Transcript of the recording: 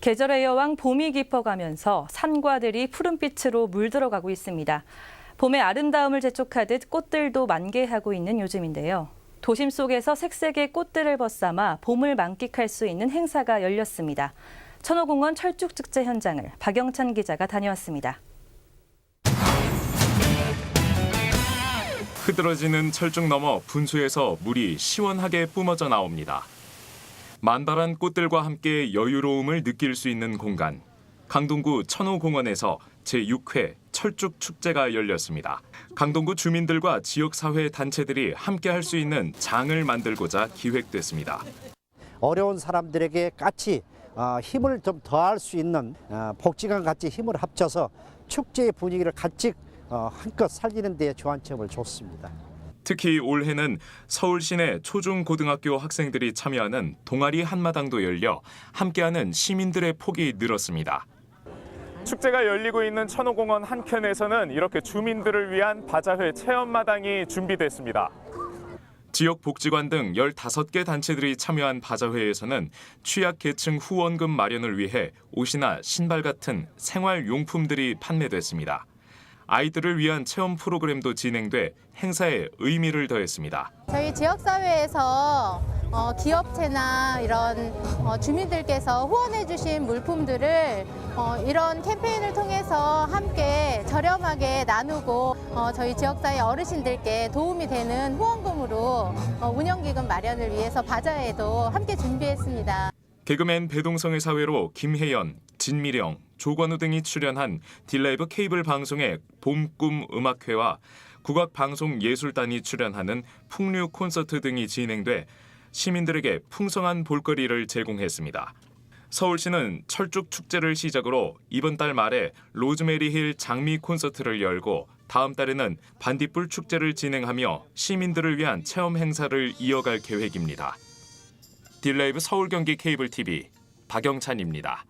계절의 여왕 봄이 깊어가면서 산과들이 푸른빛으로 물들어가고 있습니다. 봄의 아름다움을 재촉하듯 꽃들도 만개하고 있는 요즘인데요. 도심 속에서 색색의 꽃들을 벗삼아 봄을 만끽할 수 있는 행사가 열렸습니다. 천호공원 철쭉축제 현장을 박영찬 기자가 다녀왔습니다. 흐드러지는 철쭉 너머 분수에서 물이 시원하게 뿜어져 나옵니다. 만발한 꽃들과 함께 여유로움을 느낄 수 있는 공간. 강동구 천호공원에서 제6회 철쭉 축제가 열렸습니다. 강동구 주민들과 지역사회 단체들이 함께 할 수 있는 장을 만들고자 기획됐습니다. 어려운 사람들에게 같이 어, 힘을 좀 더할 수 있는 어, 복지관 같이 힘을 합쳐서 축제의 분위기를 같이 어, 한껏 살리는 데 조안점을 줬습니다. 특히 올해는 서울 시내 초중 고등학교 학생들이 참여하는 동아리 한마당도 열려 함께하는 시민들의 폭이 늘었습니다. 축제가 열리고 있는 천호공원 한켠에서는 이렇게 주민들을 위한 바자회 체험마당이 준비됐습니다. 지역 복지관 등 15개 단체들이 참여한 바자회에서는 취약 계층 후원금 마련을 위해 옷이나 신발 같은 생활 용품들이 판매됐습니다. 아이들을 위한 체험 프로그램도 진행돼 행사에 의미를 더했습니다. 저희 지역사회에서 어, 기업체나 이런 어, 주민들께서 후원해 주신 물품들을 어, 이런 캠페인을 통해서 함께 저렴하게 나누고 어, 저희 지역사회 어르신들께 도움이 되는 후원금으로 어, 운영기금 마련을 위해서 바자회도 함께 준비했습니다. 개그맨 배동성의 사회로 김혜연, 진미령, 조관우 등이 출연한 딜라이브 케이블 방송의 봄꿈 음악회와 국악방송예술단이 출연하는 풍류 콘서트 등이 진행돼 시민들에게 풍성한 볼거리를 제공했습니다. 서울시는 철쭉 축제를 시작으로 이번 달 말에 로즈메리 힐 장미 콘서트를 열고 다음 달에는 반딧불 축제를 진행하며 시민들을 위한 체험 행사를 이어갈 계획입니다. 딜라이브 서울 경기 케이블 TV 박영찬입니다.